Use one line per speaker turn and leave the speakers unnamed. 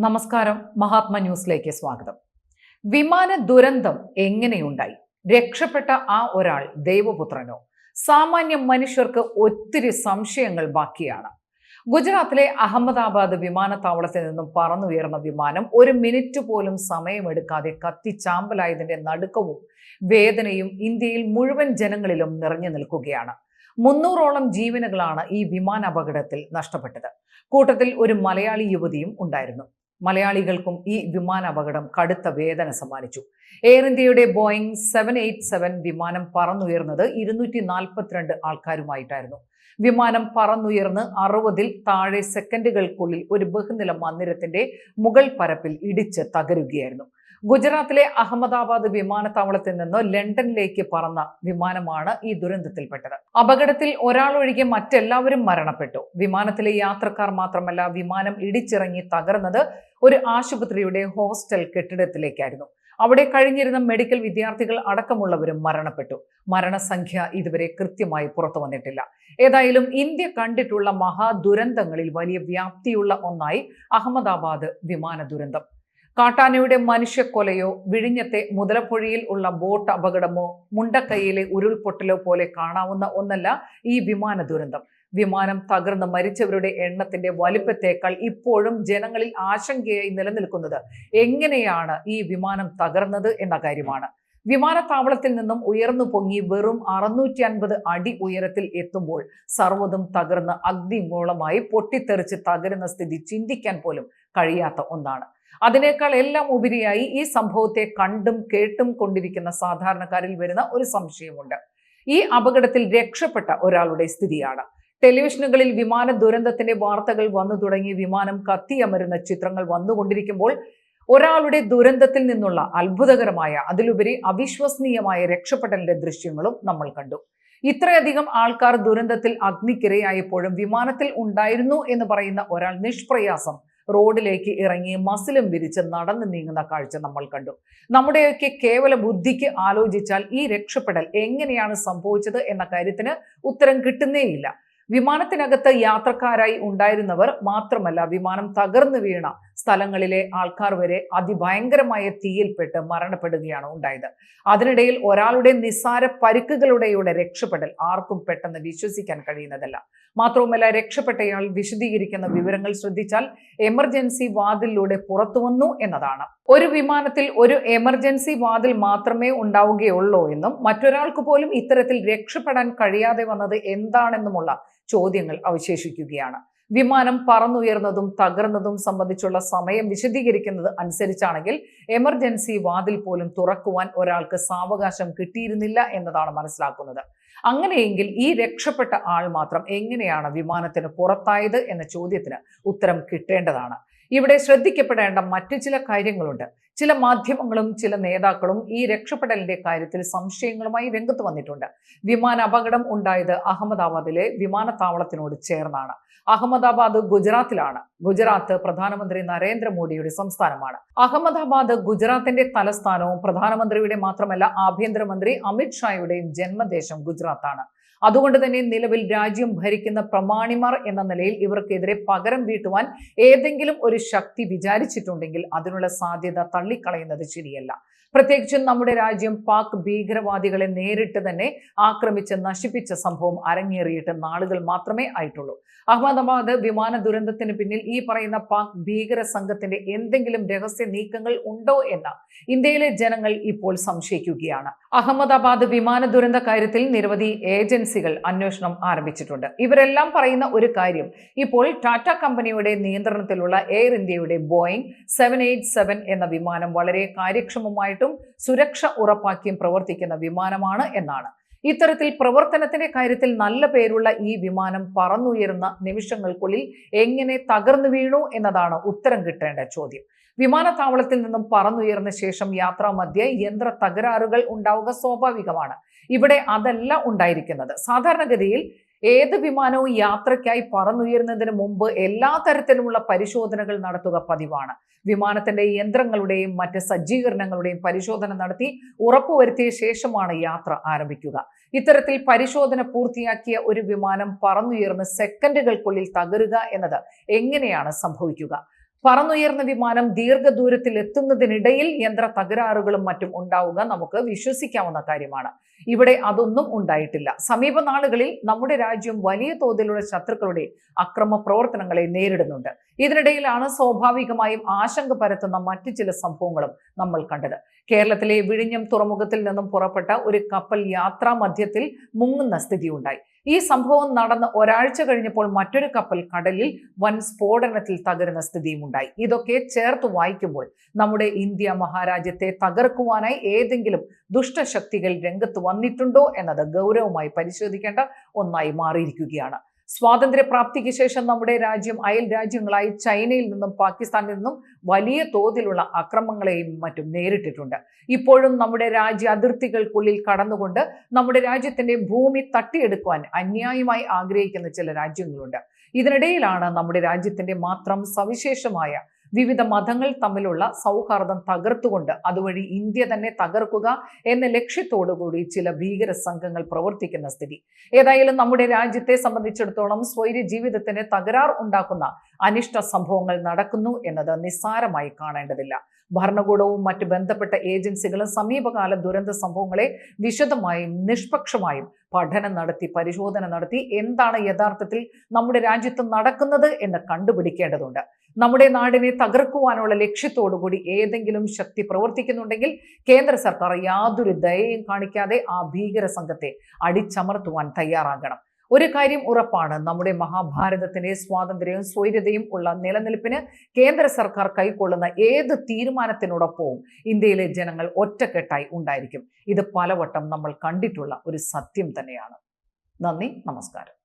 നമസ്കാരം. മഹാത്മ ന്യൂസിലേക്ക് സ്വാഗതം. വിമാന ദുരന്തം എങ്ങനെയുണ്ടായി? രക്ഷപ്പെട്ട ആ ഒരാൾ ദൈവപുത്രനോ? സാമാന്യ മനുഷ്യർക്ക് ഒത്തിരി സംശയങ്ങൾ ബാക്കിയാണ്. ഗുജറാത്തിലെ അഹമ്മദാബാദ് വിമാനത്താവളത്തിൽ നിന്നും പറന്നുയർന്ന വിമാനം ഒരു മിനിറ്റ് പോലും സമയമെടുക്കാതെ കത്തിച്ചാമ്പലായതിന്റെ നടുക്കവും വേദനയും ഇന്ത്യയിൽ മുഴുവൻ ജനങ്ങളിലും നിറഞ്ഞു നിൽക്കുകയാണ്. മുന്നൂറോളം ജീവനുകളാണ് ഈ വിമാന അപകടത്തിൽ നഷ്ടപ്പെട്ടത്. കൂട്ടത്തിൽ ഒരു മലയാളി യുവതിയും ഉണ്ടായിരുന്നു. മലയാളികൾക്കും ഈ വിമാന അപകടം കടുത്ത വേദന സമ്മാനിച്ചു. എയർ ഇന്ത്യയുടെ ബോയിങ് സെവൻ എയ്റ്റ് സെവൻ വിമാനം പറന്നുയർന്നത് ഇരുന്നൂറ്റി നാൽപ്പത്തിരണ്ട് ആൾക്കാരുമായിട്ടായിരുന്നു. വിമാനം പറന്നുയർന്ന് അറുപതിൽ താഴെ സെക്കൻഡുകൾക്കുള്ളിൽ ഒരു ബഹുനില മന്ദിരത്തിന്റെ മുകൾ പരപ്പിൽ ഇടിച്ച് തകരുകയായിരുന്നു. ഗുജറാത്തിലെ അഹമ്മദാബാദ് വിമാനത്താവളത്തിൽ നിന്ന് ലണ്ടനിലേക്ക് പറന്ന വിമാനമാണ് ഈ ദുരന്തത്തിൽപ്പെട്ടത്. അപകടത്തിൽ ഒരാളൊഴികെ മറ്റെല്ലാവരും മരണപ്പെട്ടു. വിമാനത്തിലെ യാത്രക്കാർ മാത്രമല്ല വിമാനം ഇടിച്ചിറങ്ങി തകർന്നത് ഒരു ആശുപത്രിയുടെ ഹോസ്റ്റൽ കെട്ടിടത്തിലേക്കായിരുന്നു. അവിടെ കഴിഞ്ഞിരുന്ന മെഡിക്കൽ വിദ്യാർത്ഥികൾ അടക്കമുള്ളവരും മരണപ്പെട്ടു. മരണസംഖ്യ ഇതുവരെ കൃത്യമായി പുറത്തു വന്നിട്ടില്ല. ഏതായാലും ഇന്ത്യ കണ്ടിട്ടുള്ള മഹാദുരന്തങ്ങളിൽ വലിയ വ്യാപ്തിയുള്ള ഒന്നായി അഹമ്മദാബാദ് വിമാന ദുരന്തം കാട്ടാനയുടെ മനുഷ്യക്കൊലയോ വിഴിഞ്ഞത്തെ മുതലപ്പുഴയിൽ ഉള്ള ബോട്ട് അപകടമോ മുണ്ടക്കൈയിലെ ഉരുൾപൊട്ടലോ പോലെ കാണാവുന്ന ഒന്നല്ല ഈ വിമാന ദുരന്തം. വിമാനം തകർന്ന് മരിച്ചവരുടെ എണ്ണത്തിന്റെ വലിപ്പത്തേക്കാൾ ഇപ്പോഴും ജനങ്ങളിൽ ആശങ്കയായി നിലനിൽക്കുന്നത് എങ്ങനെയാണ് ഈ വിമാനം തകർന്നത് എന്ന കാര്യമാണ്. വിമാനത്താവളത്തിൽ നിന്നും ഉയർന്നു പൊങ്ങി വെറും അറുന്നൂറ്റി അൻപത് അടി ഉയരത്തിൽ എത്തുമ്പോൾ സർവതും തകർന്ന് അഗ്നിമൂളമായി പൊട്ടിത്തെറിച്ച് തകരുന്ന സ്ഥിതി ചിന്തിക്കാൻ പോലും കഴിയാത്ത ഒന്നാണ്. അതിനേക്കാൾ എല്ലാം ഉപരിയായി ഈ സംഭവത്തെ കണ്ടും കേട്ടും കൊണ്ടിരിക്കുന്ന സാധാരണക്കാരിൽ വരുന്ന ഒരു സംശയമുണ്ട്. ഈ അപകടത്തിൽ രക്ഷപ്പെട്ട ഒരാളുടെ സ്ഥിതിയാണ്. ടെലിവിഷനുകളിൽ വിമാന ദുരന്തത്തിന്റെ വാർത്തകൾ വന്നു തുടങ്ങി വിമാനം കത്തിയമരുന്ന ചിത്രങ്ങൾ വന്നുകൊണ്ടിരിക്കുമ്പോൾ ഒരാളുടെ ദുരന്തത്തിൽ നിന്നുള്ള അത്ഭുതകരമായ അതിലുപരി അവിശ്വസനീയമായ രക്ഷപ്പെടലിന്റെ ദൃശ്യങ്ങളും നമ്മൾ കണ്ടു. ഇത്രയധികം ആൾക്കാർ ദുരന്തത്തിൽ അഗ്നിക്കിരയായപ്പോഴും വിമാനത്തിൽ ഉണ്ടായിരുന്നു എന്ന് പറയുന്ന ഒരാൾ നിഷ്പ്രയാസം റോഡിലേക്ക് ഇറങ്ങി മസിലും വിരിച്ച് നടന്നു നീങ്ങുന്ന കാഴ്ച നമ്മൾ കണ്ടു. നമ്മുടെയൊക്കെ കേവല ബുദ്ധിക്ക് ആലോചിച്ചാൽ ഈ രക്ഷപ്പെടൽ എങ്ങനെയാണ് സംഭവിച്ചത് എന്ന കാര്യത്തിന് ഉത്തരം കിട്ടുന്നേയില്ല. വിമാനത്തിനകത്ത് യാത്രക്കാരായി ഉണ്ടായിരുന്നവർ മാത്രമല്ല വിമാനം തകർന്നു വീണ സ്ഥലങ്ങളിലെ ആൾക്കാർ വരെ അതിഭയങ്കരമായ തീയിൽപ്പെട്ട് മരണപ്പെടുകയാണ് ഉണ്ടായത്. അതിനിടയിൽ ഒരാളുടെ നിസ്സാര പരിക്കുകളുടെയുടെ രക്ഷപ്പെടൽ ആർക്കും പെട്ടെന്ന് വിശ്വസിക്കാൻ കഴിയുന്നതല്ല. മാത്രവുമല്ല രക്ഷപ്പെട്ടയാൾ വിശദീകരിക്കുന്ന വിവരങ്ങൾ ശ്രദ്ധിച്ചാൽ എമർജൻസി വാതിലിലൂടെ പുറത്തു വന്നു എന്നതാണ്. ഒരു വിമാനത്തിൽ ഒരു എമർജൻസി വാതിൽ മാത്രമേ ഉണ്ടാവുകയുള്ളൂ എന്നും മറ്റൊരാൾക്ക് പോലും ഇത്തരത്തിൽ രക്ഷപ്പെടാൻ കഴിയാതെ വന്നത് എന്താണെന്നുമുള്ള ചോദ്യങ്ങൾ അവശേഷിക്കുകയാണ്. വിമാനം പറന്നുയർന്നതും തകർന്നതും സംബന്ധിച്ചുള്ള സമയം വിശദീകരിക്കുന്നത് അനുസരിച്ചാണെങ്കിൽ എമർജൻസി വാതിൽ പോലും തുറക്കുവാൻ ഒരാൾക്ക് സാവകാശം കിട്ടിയിരുന്നില്ല എന്നതാണ് മനസ്സിലാക്കുന്നത്. അങ്ങനെയെങ്കിൽ ഈ രക്ഷപ്പെട്ട ആൾ മാത്രം എങ്ങനെയാണ് വിമാനത്തിന് പുറത്തായത് എന്ന ചോദ്യത്തിന് ഉത്തരം കിട്ടേണ്ടതാണ്. ഇവിടെ ശ്രദ്ധിക്കപ്പെടേണ്ട മറ്റു ചില കാര്യങ്ങളുണ്ട്. ചില മാധ്യമങ്ങളും ചില നേതാക്കളും ഈ രക്ഷപ്പെടലിന്റെ കാര്യത്തിൽ സംശയങ്ങളുമായി രംഗത്ത് വന്നിട്ടുണ്ട്. വിമാന അപകടം ഉണ്ടായത് അഹമ്മദാബാദിലെ വിമാനത്താവളത്തിനോട് ചേർന്നാണ്. അഹമ്മദാബാദ് ഗുജറാത്തിലാണ്. ഗുജറാത്ത് പ്രധാനമന്ത്രി നരേന്ദ്രമോദിയുടെ സംസ്ഥാനമാണ്. അഹമ്മദാബാദ് ഗുജറാത്തിന്റെ തലസ്ഥാനവും പ്രധാനമന്ത്രിയുടെ മാത്രമല്ല ആഭ്യന്തരമന്ത്രി അമിത്ഷായുടെയും ജന്മദേശം ഗുജറാത്താണ്. അതുകൊണ്ട് തന്നെ നിലവിൽ രാജ്യം ഭരിക്കുന്ന പ്രമാണിമാർ എന്ന നിലയിൽ ഇവർക്കെതിരെ പകരം വീട്ടുവാൻ ഏതെങ്കിലും ഒരു ശക്തി വിചാരിച്ചിട്ടുണ്ടെങ്കിൽ അതിനുള്ള സാധ്യത തള്ളിക്കളയുന്നത് ശരിയല്ല. പ്രത്യേകിച്ചും നമ്മുടെ രാജ്യം പാക് ഭീകരവാദികളെ നേരിട്ട് തന്നെ ആക്രമിച്ച് നശിപ്പിച്ച സംഭവം അരങ്ങേറിയിട്ട് നാളുകൾ മാത്രമേ ആയിട്ടുള്ളൂ. അഹമ്മദാബാദ് വിമാന ദുരന്തത്തിന് പിന്നിൽ ഈ പറയുന്ന പാക് ഭീകര സംഘത്തിന്റെ എന്തെങ്കിലും രഹസ്യ നീക്കങ്ങൾ ഉണ്ടോ എന്ന് ഇന്ത്യയിലെ ജനങ്ങൾ ഇപ്പോൾ സംശയിക്കുകയാണ്. അഹമ്മദാബാദ് വിമാന ദുരന്ത കാര്യത്തിൽ നിരവധി ഏജൻസികൾ അന്വേഷണം ആരംഭിച്ചിട്ടുണ്ട്. ഇവരെല്ലാം പറയുന്ന ഒരു കാര്യം ഇപ്പോൾ ടാറ്റ കമ്പനിയുടെ നിയന്ത്രണത്തിലുള്ള എയർ ഇന്ത്യയുടെ ബോയിങ് സെവൻ എയ്റ്റ് സെവൻ എന്ന വിമാനം വളരെ കാര്യക്ഷമമായിട്ടും സുരക്ഷ ഉറപ്പാക്കിയും പ്രവർത്തിക്കുന്ന വിമാനമാണ് എന്നാണ്. ഇത്തരത്തിൽ പ്രവർത്തനത്തിന്റെ കാര്യത്തിൽ നല്ല പേരുള്ള ഈ വിമാനം പറന്നുയരുന്ന നിമിഷങ്ങൾക്കുള്ളിൽ എങ്ങനെ തകർന്നു വീണു എന്നതാണ് ഉത്തരം കിട്ടേണ്ട ചോദ്യം. വിമാനത്താവളത്തിൽ നിന്നും പറന്നുയർന്ന ശേഷം യാത്രാമധ്യേ യന്ത്ര തകരാറുകൾ ഉണ്ടാവുക സ്വാഭാവികമാണ്. ഇവിടെ അതല്ല ഉണ്ടായിരിക്കുന്നത്. സാധാരണഗതിയിൽ ഏത് വിമാനവും യാത്രയ്ക്കായി പറന്നുയരുന്നതിന് മുമ്പ് എല്ലാ തരത്തിലുമുള്ള പരിശോധനകൾ നടത്തുക പതിവാണ്. വിമാനത്തിന്റെ യന്ത്രങ്ങളുടെയും മറ്റ് സജ്ജീകരണങ്ങളുടെയും പരിശോധന നടത്തി ഉറപ്പുവരുത്തിയ ശേഷമാണ് യാത്ര ആരംഭിക്കുക. ഇത്തരത്തിൽ പരിശോധന പൂർത്തിയാക്കിയ ഒരു വിമാനം പറന്നുയർന്ന് സെക്കൻഡുകൾക്കുള്ളിൽ തകരുക എന്നത് എങ്ങനെയാണ് സംഭവിക്കുക? പറന്നുയർന്ന വിമാനം ദീർഘദൂരത്തിൽ എത്തുന്നതിനിടയിൽ യന്ത്ര തകരാറുകളും മറ്റും ഉണ്ടാവുക നമുക്ക് വിശ്വസിക്കാവുന്ന കാര്യമാണ്. ഇവിടെ അതൊന്നും ഉണ്ടായിട്ടില്ല. സമീപ നാളുകളിൽ നമ്മുടെ രാജ്യം വലിയ തോതിലുള്ള ശത്രുക്കളുടെ അക്രമ പ്രവർത്തനങ്ങളെ നേരിടുന്നുണ്ട്. ഇതിനിടയിലാണ് സ്വാഭാവികമായും ആശങ്ക പരത്തുന്ന മറ്റു ചില സംഭവങ്ങളും നമ്മൾ കണ്ടത്. കേരളത്തിലെ വിഴിഞ്ഞം തുറമുഖത്തിൽ നിന്നും പുറപ്പെട്ട ഒരു കപ്പൽ യാത്രാ മധ്യത്തിൽ മുങ്ങുന്ന സ്ഥിതിയുണ്ടായി. ഈ സംഭവം നടന്ന് ഒരാഴ്ച കഴിഞ്ഞപ്പോൾ മറ്റൊരു കപ്പൽ കടലിൽ വൻ സ്ഫോടനത്തിൽ തകരുന്ന സ്ഥിതിയും ഉണ്ടായി. ഇതൊക്കെ ചേർത്ത് വായിക്കുമ്പോൾ നമ്മുടെ ഇന്ത്യ മഹാരാജ്യത്തെ തകർക്കുവാനായി ഏതെങ്കിലും ദുഷ്ടശക്തികൾ രംഗത്ത് വന്നിട്ടുണ്ടോ എന്നത് ഗൗരവമായി പരിശോധിക്കേണ്ട ഒന്നായി മാറിയിരിക്കുകയാണ്. സ്വാതന്ത്ര്യപ്രാപ്തിക്ക് ശേഷം നമ്മുടെ രാജ്യം അയൽ രാജ്യങ്ങളായി ചൈനയിൽ നിന്നും പാകിസ്ഥാനിൽ നിന്നും വലിയ തോതിലുള്ള അക്രമങ്ങളെയും മറ്റും നേരിട്ടിട്ടുണ്ട്. ഇപ്പോഴും നമ്മുടെ രാജ്യ അതിർത്തികൾക്കുള്ളിൽ കടന്നുകൊണ്ട് നമ്മുടെ രാജ്യത്തിന്റെ ഭൂമി തട്ടിയെടുക്കുവാൻ അന്യായമായി ആഗ്രഹിക്കുന്ന ചില രാജ്യങ്ങളുണ്ട്. ഇതിനിടയിലാണ് നമ്മുടെ രാജ്യത്തിന്റെ മാത്രം സവിശേഷമായ വിവിധ മതങ്ങൾ തമ്മിലുള്ള സൗഹാർദ്ദം തകർത്തുകൊണ്ട് അതുവഴി ഇന്ത്യ തന്നെ തകർക്കുക എന്ന ലക്ഷ്യത്തോടുകൂടി ചില ഭീകര സംഘങ്ങൾ പ്രവർത്തിക്കുന്ന സ്ഥിതി. ഏതായാലും നമ്മുടെ രാജ്യത്തെ സംബന്ധിച്ചിടത്തോളം സ്വൈര്യ ജീവിതത്തിന് തകരാർ ഉണ്ടാക്കുന്ന അനിഷ്ട സംഭവങ്ങൾ നടക്കുന്നു എന്നത് നിസ്സാരമായി കാണേണ്ടതില്ല. ഭരണകൂടവും മറ്റ് ബന്ധപ്പെട്ട ഏജൻസികളും സമീപകാല ദുരന്ത സംഭവങ്ങളെ വിശദമായും നിഷ്പക്ഷമായും പഠനം നടത്തി പരിശോധന നടത്തി എന്താണ് യഥാർത്ഥത്തിൽ നമ്മുടെ രാജ്യത്ത് നടക്കുന്നത് എന്ന് കണ്ടുപിടിക്കേണ്ടതുണ്ട്. നമ്മുടെ നാടിനെ തകർക്കുവാനുള്ള ലക്ഷ്യത്തോടുകൂടി ഏതെങ്കിലും ശക്തി പ്രവർത്തിക്കുന്നുണ്ടെങ്കിൽ കേന്ദ്ര സർക്കാർ യാതൊരു ദയയും കാണിക്കാതെ ആ ഭീകര സംഘത്തെ അടിച്ചമർത്തുവാൻ തയ്യാറാകണം. ഒരു കാര്യം ഉറപ്പാണ്. നമ്മുടെ മഹാഭാരതത്തിന്റെ സ്വാതന്ത്ര്യവും സ്വൈര്യതയും ഉള്ള നിലനിൽപ്പിന് കേന്ദ്ര സർക്കാർ കൈക്കൊള്ളുന്ന ഏത് തീരുമാനത്തിനോടൊപ്പവും ഇന്ത്യയിലെ ജനങ്ങൾ ഒറ്റക്കെട്ടായി ഉണ്ടായിരിക്കും. ഇത് പലവട്ടം നമ്മൾ കണ്ടിട്ടുള്ള ഒരു സത്യം തന്നെയാണ്. നന്ദി നമസ്കാരം.